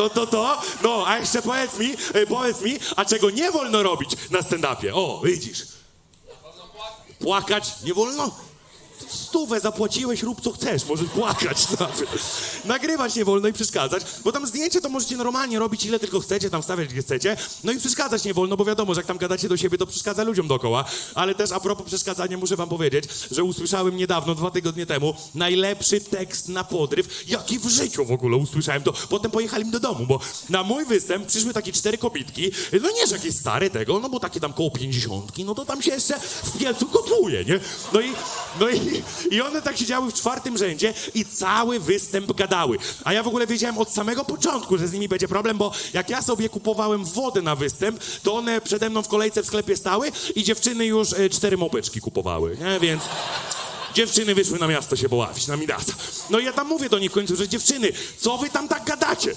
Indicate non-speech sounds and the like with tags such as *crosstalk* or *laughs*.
no to to, no, a jeszcze powiedz mi, e, powiedz mi, a czego nie wolno robić na stand-upie? O, widzisz. Płakać nie wolno? Stówę zapłaciłeś, rób co chcesz, możesz płakać *laughs* nawet. Nagrywać nie wolno i przeszkadzać, bo tam zdjęcie to możecie normalnie robić ile tylko chcecie, tam wstawiać gdzie chcecie, no i przeszkadzać nie wolno, bo wiadomo, że jak tam gadacie do siebie, to przeszkadza ludziom dookoła. Ale też a propos przeszkadzania, muszę wam powiedzieć, że usłyszałem niedawno, dwa tygodnie temu, najlepszy tekst na podryw, jaki w życiu w ogóle usłyszałem to. Potem pojechali mi do domu, bo na mój występ przyszły takie cztery kobitki, no nie, że jakieś stare tego, no bo takie tam koło pięćdziesiątki, no to tam się jeszcze w pielcu gotuje, nie? No i, no i, i one tak siedziały w czwartym rzędzie i cały występ gadały. A ja w ogóle wiedziałem od samego początku, że z nimi będzie problem, bo jak ja sobie kupowałem wodę na występ, to one przede mną w kolejce w sklepie stały i dziewczyny już e, cztery mopeczki kupowały, nie? Więc... Dziewczyny wyszły na miasto się poławić, na Midasa. No i ja tam mówię do nich w końcu, że dziewczyny, co wy tam tak gadacie?